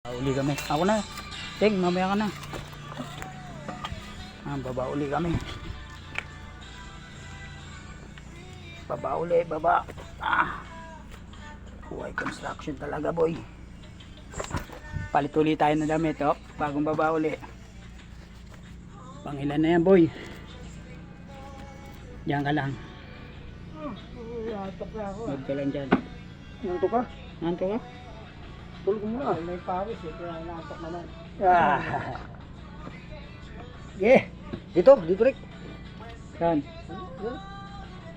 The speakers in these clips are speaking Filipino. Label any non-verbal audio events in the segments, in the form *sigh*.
Ah, Uli kami. Ako na. Ting, mamaya ka na. Ah, baba uli kami. Baba uli, baba. Ah. Buhay construction talaga, boy. Palit uli tayo ng damit, oh. Bagong baba uli. Pangilan na yan, boy. Diyan ka lang. Na ako. Huwag ka lang dyan. Nanto ka? Nanto ka? Tulog mo na. May pawis eh, kaya natok naman. Ah. Yeah. Dito, dito Rick. Yan.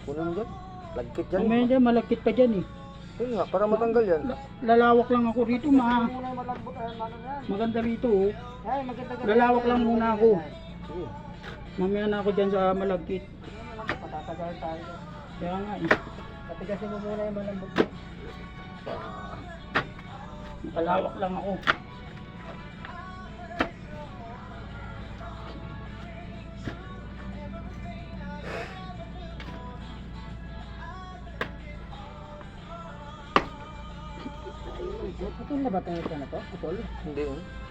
Kulang dyan. Lagkit dyan. Mamaya dyan, malakit pa dyan eh. Ayun nga, para matanggal yan. La- Lalawak lang ako rito, ma. Maganda rito, oh. Lalawak lang muna ako. Mamaya na ako dyan sa malagkit. Patatagal tayo. Kaya nga eh. Patigasin mo muna yung malambot. Makalawak lang ako. Putol na ba tayo ito na to? Putol? Hindi. oh.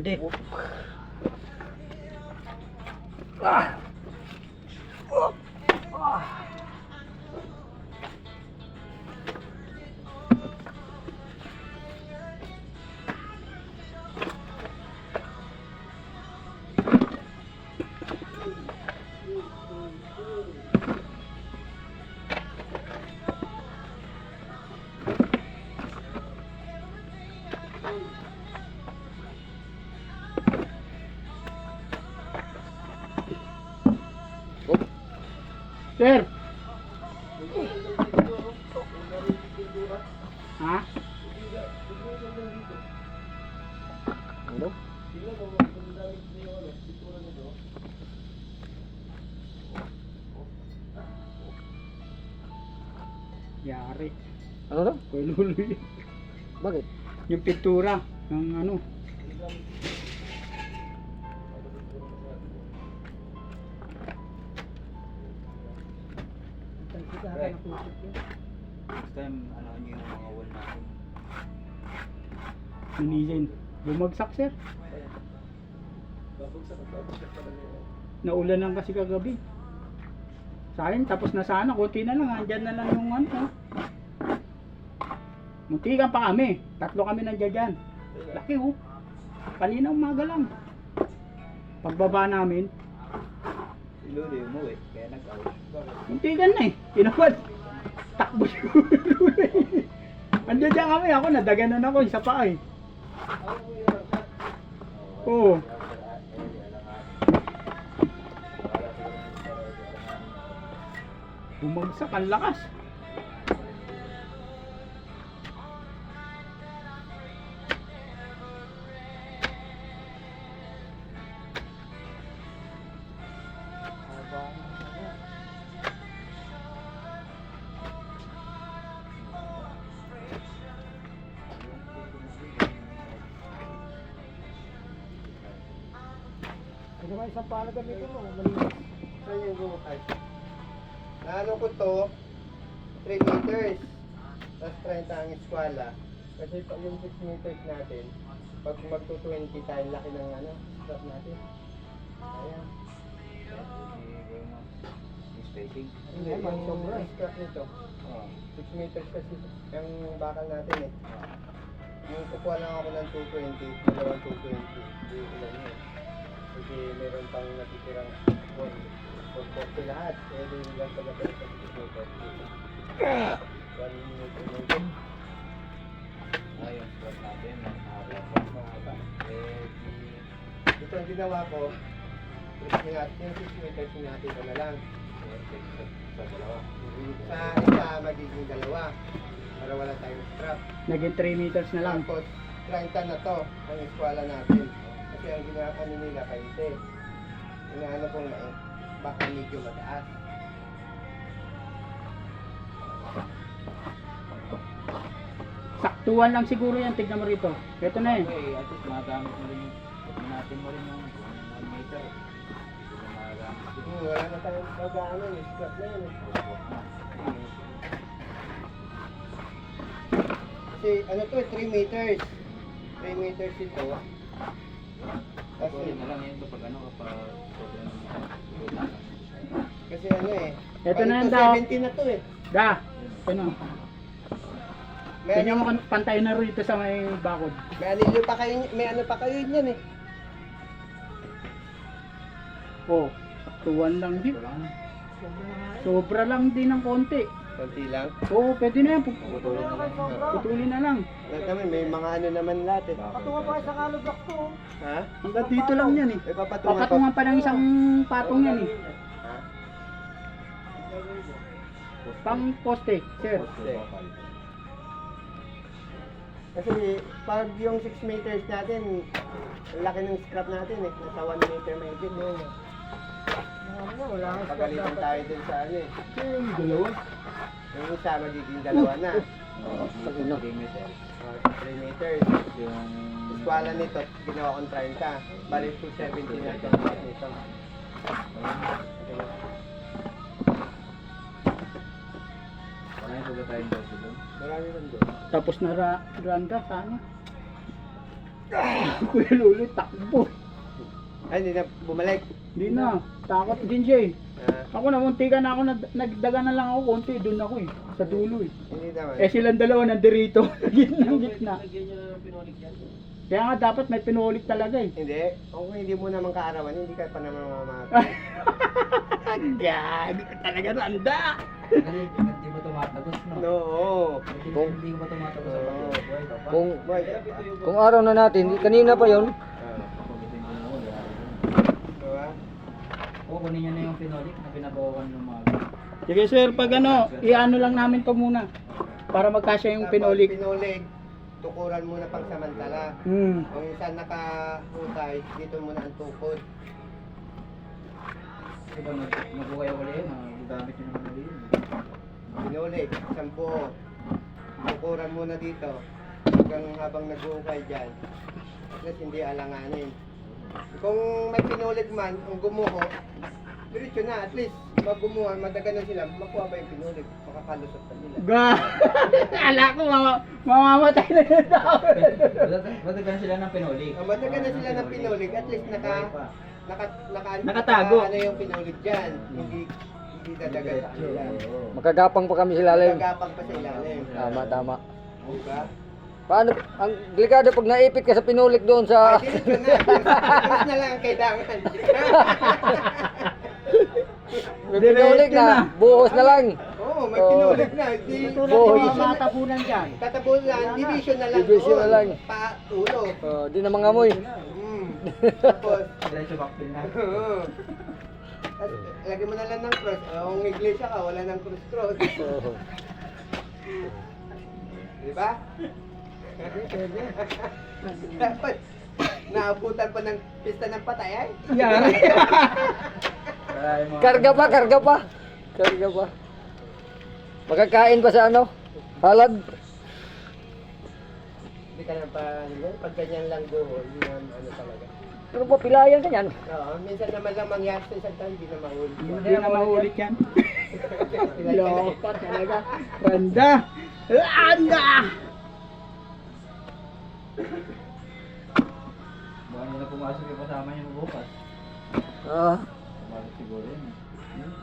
Alde. Ah! Sir! Ha? Ano? Yari. Ano daw? Kululi. Bakit? Yung pintura ng ano. Next time, ano nyo yung mga wall natin. Linisin. Bumagsak, sir. Naulan lang kasi kagabi. Sa akin, tapos na sana. Kunti na lang. Andyan na lang yung ano. Muntikan pa kami. Tatlo kami nandiyan dyan. Laki oh. Kanina umaga lang. Pagbaba namin, Si Lolo yung umuwi, kaya nag-out. muntikan na eh. Tinawad. Takbo si eh. Andiyan dyan kami. Ako nadaganan ako. Isa pa eh. Oo. Bumagsak ang lakas. Ano pala gamitin mo? Malinis. Saan yung buhay? Naano ko to, 3 meters. Tapos 30 ang eskwala. Kasi pag yung 6 meters natin, pag magto-20 tayo, laki ng ano, strap natin. Ayan. Spacing. Hindi, yung sobra. strap nito. Oo. 6 meters kasi yung bakal natin eh. Yung kukuha lang ako ng 220, dalawang 220. Hindi ilan yun. Kasi meron pang natitirang 440 lahat. Eh, di lang pala pala sa 240. 1 meter meter. Ah, yung slot natin, mahaba. Eh, Ito ang ginawa ko. Yung 6 meters natin ko na lang. sa, sa dalawa. Sa isa magiging dalawa. Para wala tayong strap. Naging 3 meters na lang. Tapos 30 na to ang eskwala natin. Kasi ang ginagawa nila 20. Inaano kong eh, baka medyo mataas. Saktuan lang siguro yan, tignan mo rito. Ito na eh. Okay, at least magamit mo rin yung, natin mo rin yung 1 meter. Hmm, wala na tayong pag-ano, scrap na yun. eh. Kasi ano to, 3 meters. 3 meters ito. Kasi, na lang yun kapag ano kapag kasi ano eh. Ito na daw. 70 na to eh. Da, ano? May, Tingnan mo ano, kung pantay na rito sa may bakod. may anilyo pa kayo, may ano pa kayo niyan eh. Oh, saktuan lang din. Ito lang. Sobra lang din ng konti. Konti lang. Oo, pwede na yan. Pu- Putulin na lang. Putulin na lang. Wala kami, may mga ano naman lahat eh. Patungan pa sa kalubak to. Ha? Hanggang dito lang yan eh. Papatungan pa. Papatungan pa ng isang patong yan eh. Ha? Pang poste, sir. Kasi pag yung 6 meters natin, laki ng scrap natin eh. Nasa 1 meter may bit. Wala kang Pagalitan tayo dun sa ano eh. Yung dalawa. Yung isa magiging dalawa na. *laughs* Oo, 3 meter. Uh, 3 meters. Yung Eskwala nito, ginawa kong 30. Bali 270 na ito nito. Marami lang doon. Tapos na ra randa, sana. Kuya Lolo, takbo. Ay, hindi na bumalik. Hindi na. Takot din siya eh. Ako na, muntikan na ako, nag- nagdaga na lang ako konti, doon ako eh. Sa dulo eh. hindi naman. Eh silang dalawa nandirito, *laughs* gitna gitna. Kaya nga dapat may pinulik talaga eh. Hindi. Kung hindi mo naman kaarawan, hindi ka pa naman mamamatay. *laughs* Gago talaga randa. Hindi ba tumatagos, no? No, oo. Kung hindi ba tumatagos sa papa? Kung kung araw na natin, kanina pa yon. ah, Pagdating ko na ako, wala rin. diba? Oo, kunin niya na yung pinolik na pinabawakan ng mga Sige sir, pag ano, iano lang namin to muna. Para magkasya yung Tapos. Pinulig, tukuran muna pang samantala. Hmm. Kung saan nakahukay, dito muna ang tukod. Kasi ba nag- magbuhay ako ulit, magagamit nyo naman ulit yun. Pinulig, sampu. Tukuran muna dito. Hanggang habang nag-ukay dyan. At hindi alanganin. Kung may pinulig man, ang gumuho, diretso na. At least, pag gumuha, madaga na sila, makuha ba yung pinulig? Makakalusot pa nila. Ga. *laughs* Ala ko mama, mamamatay na yung tao. Madagan sila ng pinolik. Ang madaga na sila ng pinulig, at least naka, naka, naka, Nakatago. Naka, ano yung pinulig dyan. Hindi, hindi dadaga sa kanila. Makagapang pa kami sa ilalim. Nagagapang pa sa ilalim. Tama, tama. Diba? Paano, ang delikado pag naipit ka sa pinulik doon sa... Ay, diretso na. Diretso na lang ang kailangan. May pinulik na. na, buhos na lang. Oo, may Oo. pinulig na. Di, division na. matapunan dyan. Tatabunan, division na lang. Division na lang. Pa, ulo. Oh, di na mga amoy. Mm. Tapos, Diretso backfill na. oo. Tapos, lagyan mo na lang ng cross. Eh, Kung iglesia ka, wala nang cross-cross. Oh. Di ba? Dapat, naabutan pa ng pista ng patay ay. Yan. Karga pa, karga pa. Karga pa. Makakain pa sa ano? Halad. Hindi ka lang pa, ano, pag ganyan lang buhol, yun ano talaga. Pero pa pilayan ka yan. Oo, minsan naman lang mangyari sa isang taon, hindi na mahuli. Hindi na mahulit yan. *laughs* Loko talaga. Randa. Randa. Nila pumasok yung kasama niyo bukas. Ah, Pumasok siguro yun.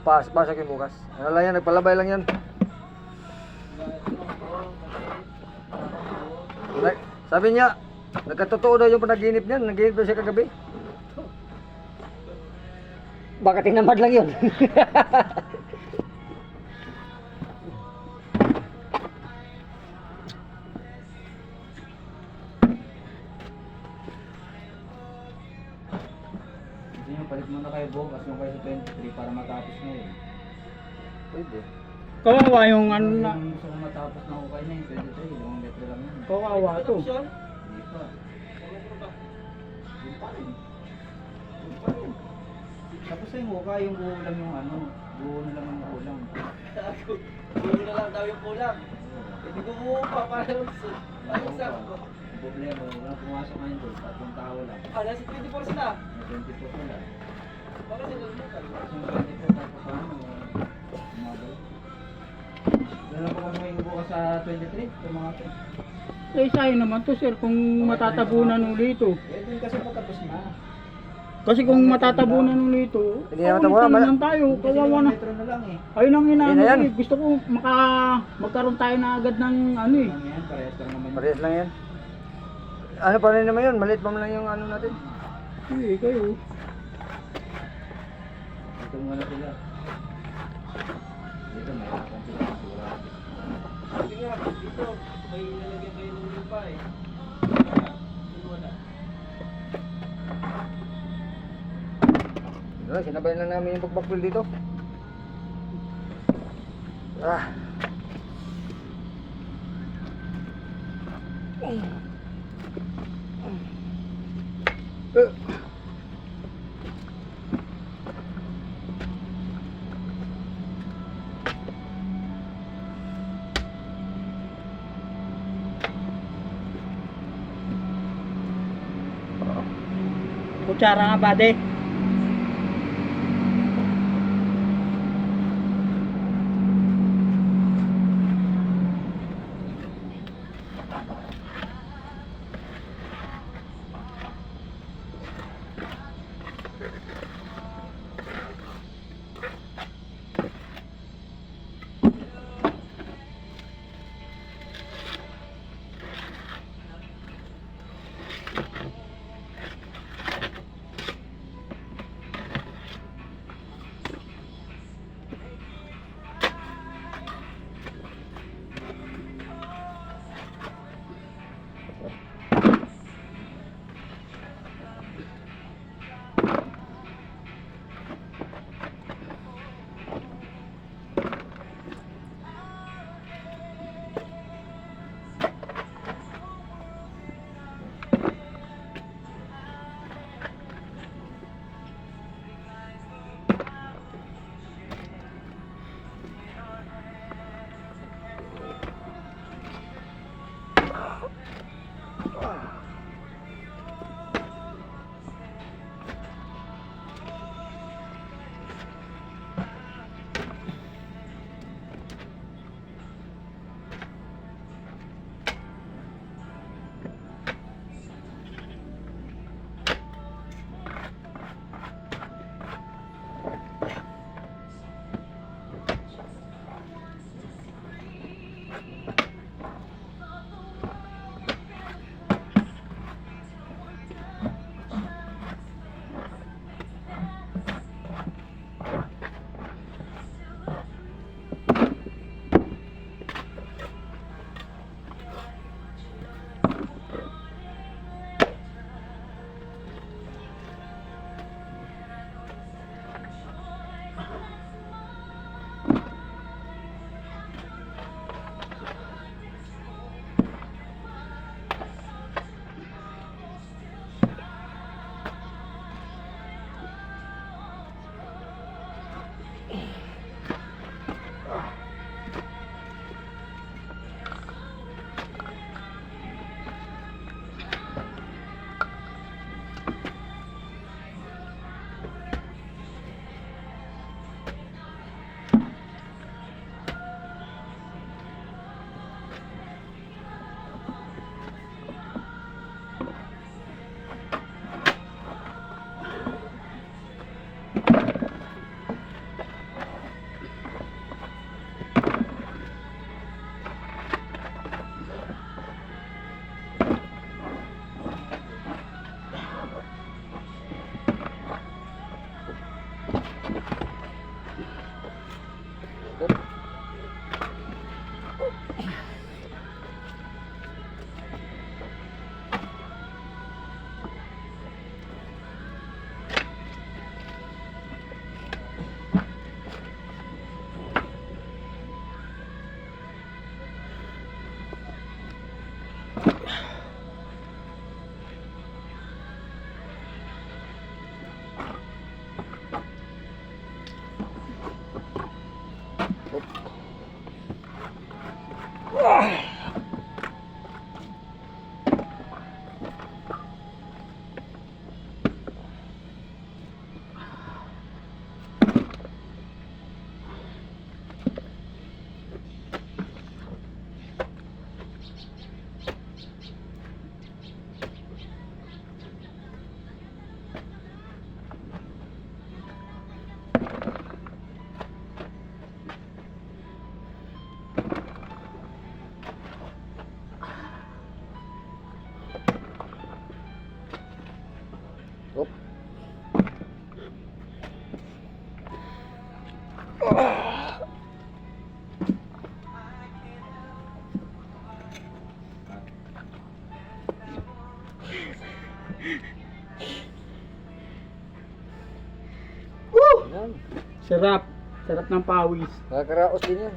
pas, pasok yung bukas. Ano lang yan, nagpalabay lang yan. Sabi niya, nagkatotoo daw yung panaginip niya, naginip daw siya kagabi. Baka tinamad lang yun. *laughs* Palit muna kayo bukas yung kayo sa 23 para matapos ngayon. Pwede. Kawawa yung ano na. Yung gusto kong matapos na ako kayo na yung 23, limang metro lang yun. Kawawa to. Hindi pa. Hindi pa rin. Yun pa rin. Tapos yung muka, yung buo lang yung ano, buo na lang ang kulang. Puro na lang daw yung kulang. Hindi ko mo pa para Ano pa? Ang problema, wala pumasok ngayon doon, tatlong tao lang. Ah, nasa 24 sila. May 24 sila. Dala po kami bukas sa 23, sa mga to. Eh, sayang naman to sir kung matatabunan ulit ito. Eh, doon kasi patapos na. Kasi kung matatabunan ulit ito, Hindi na naman tayo. Kawawa na. metro na lang eh. Ayun ang inaano na yan. ko eh. Gusto ko maka, magkaroon tayo na agad ng ano eh. Ano yan, parehas lang naman. Parehas lang yan. Ano pa rin naman yun? Maliit pa man lang yung ano natin. Sige, kayo. Ito muna sila. Dito may harapan sila. Sigurado. Hindi nga, dito, may nalagyan kayo ng lupa eh. Dito. Yun, sinabay lang namin yung pagbakpil dito. Ah. Eh, Kutsara nga. Woo! Sarap ng pawis. Nakakaraos din yan.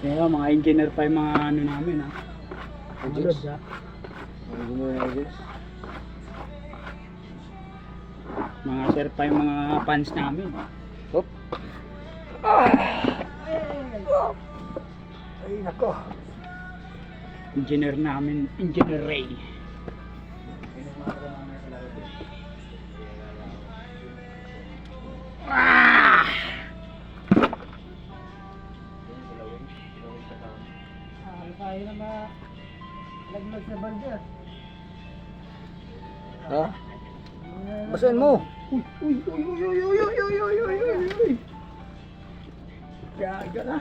Kaya mga engineer pa yung mga ano namin ha. Mga ha. Hindi mo na engines. Mga sir pa yung mga fans namin. Hop. Ay nako. Engineer namin, Engineer Ray. Ah! tayo na ma... Laglag sa banda. Ha? Basahin mo. Uy, uy, uy, uy, uy, uy, uy, uy, uy, uy, uy, uy. Gaga na.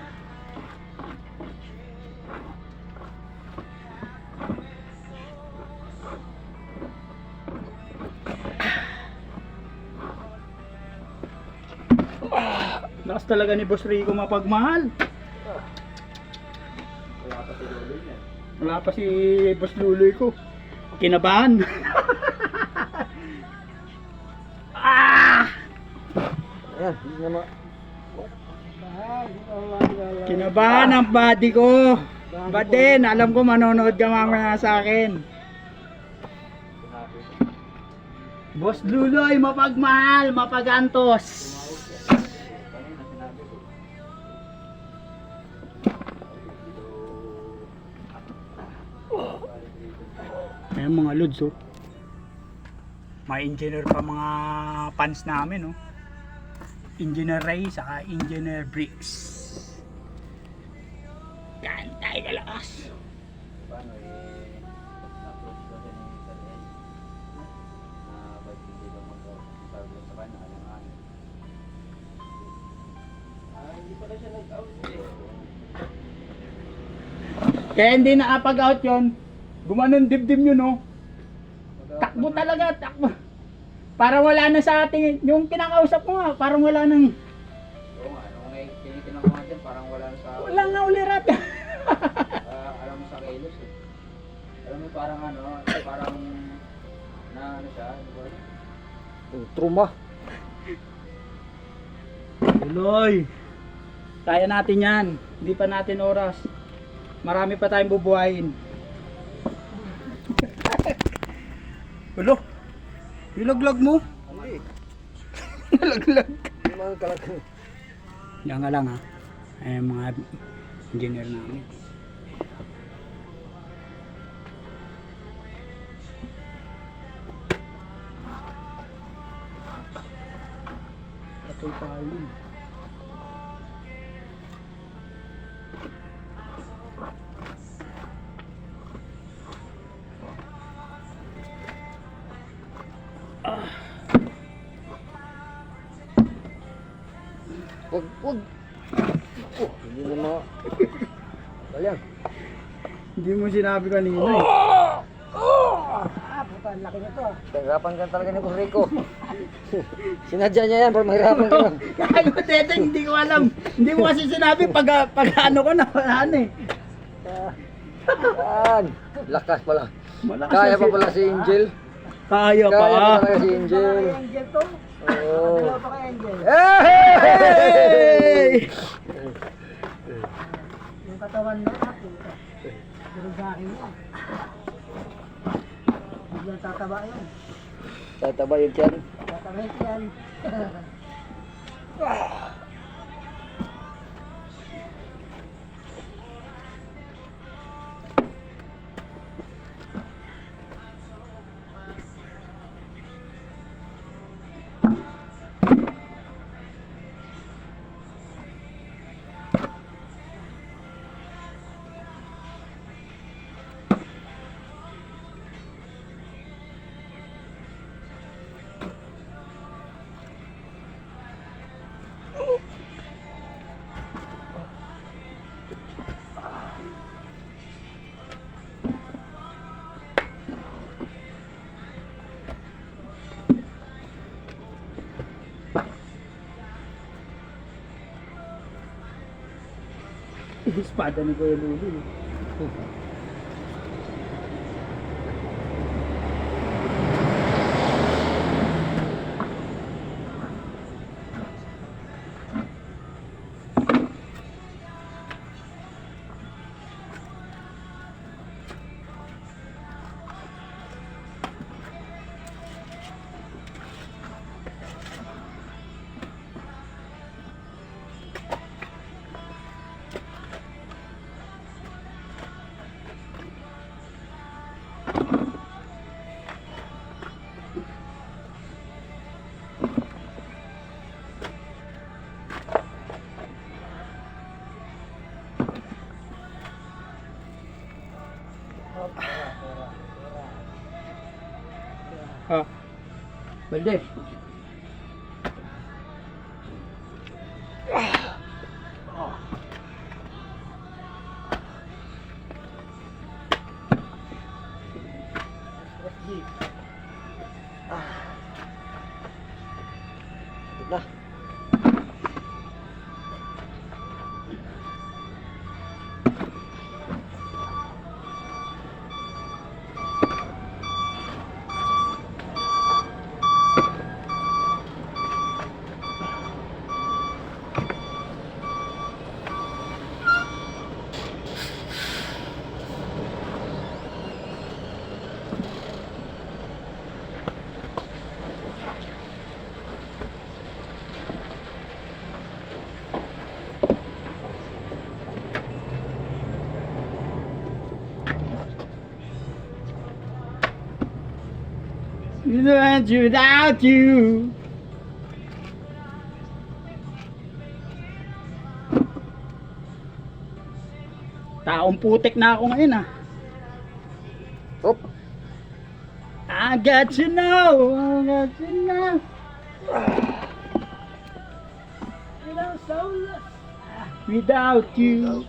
Ah, Lakas talaga ni Boss Rico mapagmahal. Wala pa si Boss Luloy ko. Kinabahan. Ah! Ayan, hindi na ma... Kinabahan ang body ko. But then, alam ko manonood ka mamaya sa akin. Boss Luloy, mapagmahal, mapagantos. Ayan mga lods oh. May engineer pa mga fans namin oh. Engineer Ray saka Engineer Bricks. Yan, tayo kalakas. Paano eh, na-approach ko siya ni Sir Ed na ba't hindi ba mag-sabi sa kanya, alanganin. Ah, hindi pala siya nag-out eh. Kaya hindi nakapag-out yun. Gumanon dibdib yun oh. Takbo talaga, takbo. Parang wala na sa ating, yung kinakausap ko nga, parang wala nang, Oo nga, nung may tinitinang ko parang wala na sa... wala nga ulirat. Ah, alam mo sa kilos eh. Alam mo parang ano, parang na ano siya, ano ba? Oh, Truma. Tuloy. Kaya natin yan. Hindi pa natin oras. Marami pa tayong bubuhayin. Ulo. Ilaglag mo. Hindi. *laughs* Ilaglag. Hindi man talaga. Yan nga lang ha. Ay mga engineer namin. Patoy tayo yun. Sinabi kanina eh. Ah, puta, ang laki na to ah. Hirapan ka talaga ni Rico. *laughs* Sinadya niya yan para mahirapan ka *laughs* lang. Kaya ko tete, hindi ko alam. Hindi mo kasi sinabi pag, pag ano ko na ano eh. Yan. Lakas pala. Malakas Kaya pa pala si Angel. Kaya pa. Kaya pa talaga si Angel. Angel to. Oo. Dalawa pa kay Angel. Hey! Yung katawan na ah, puta. Durugain mo. Biglang tataba yun. Tataba yun, Chan? Tataba yun, Chan. *laughs* Espada ni Kuya Lulu. *laughs* Balde. Without you. Taong putik na ako ngayon ah. Hop. I got to know, I got. You know, so without you.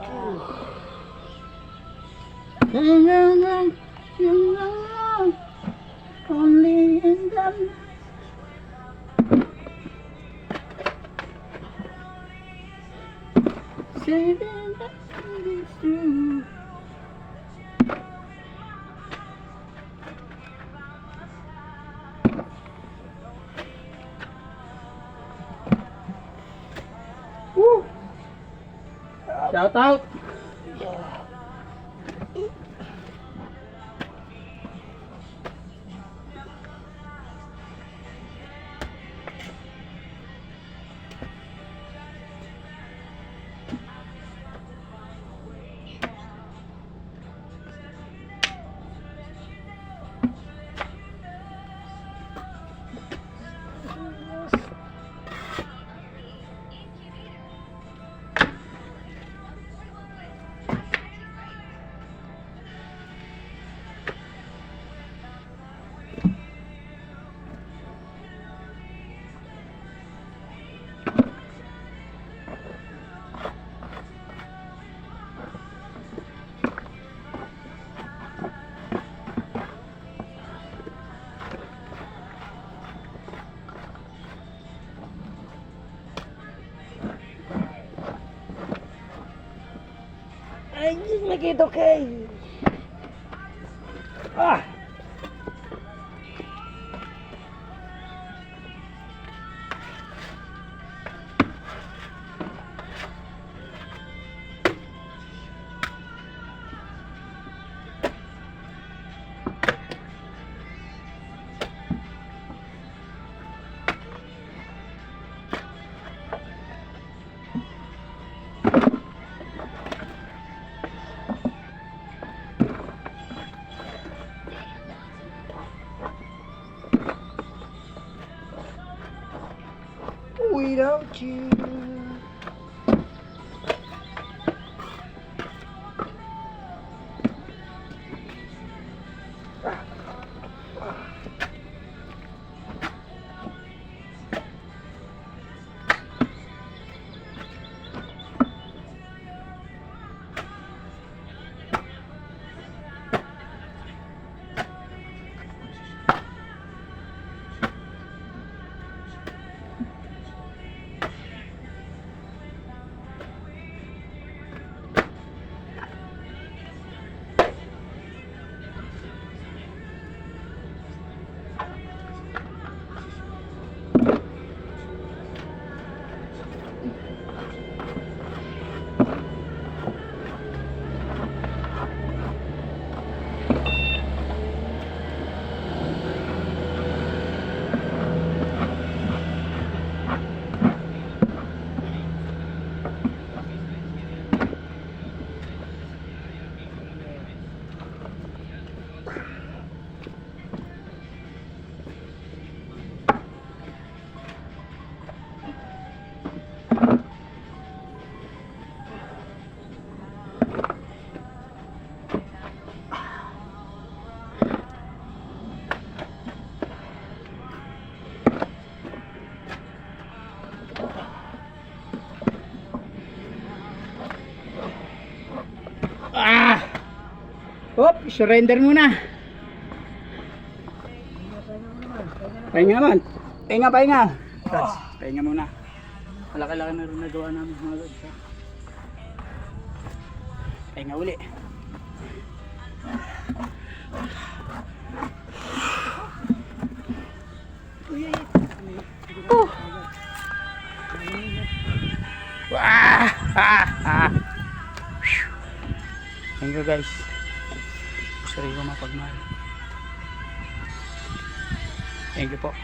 找到。Ay, nakita you. Surrender muna. Pahinga naman. Pahinga, pahinga. Lods, pahinga muna. Malaki-laki na rin nagawa namin mga ha. Pahinga uli. Wah! Ah! *laughs* Ah! Thank you guys. Ko mapagmahal. Thank you po.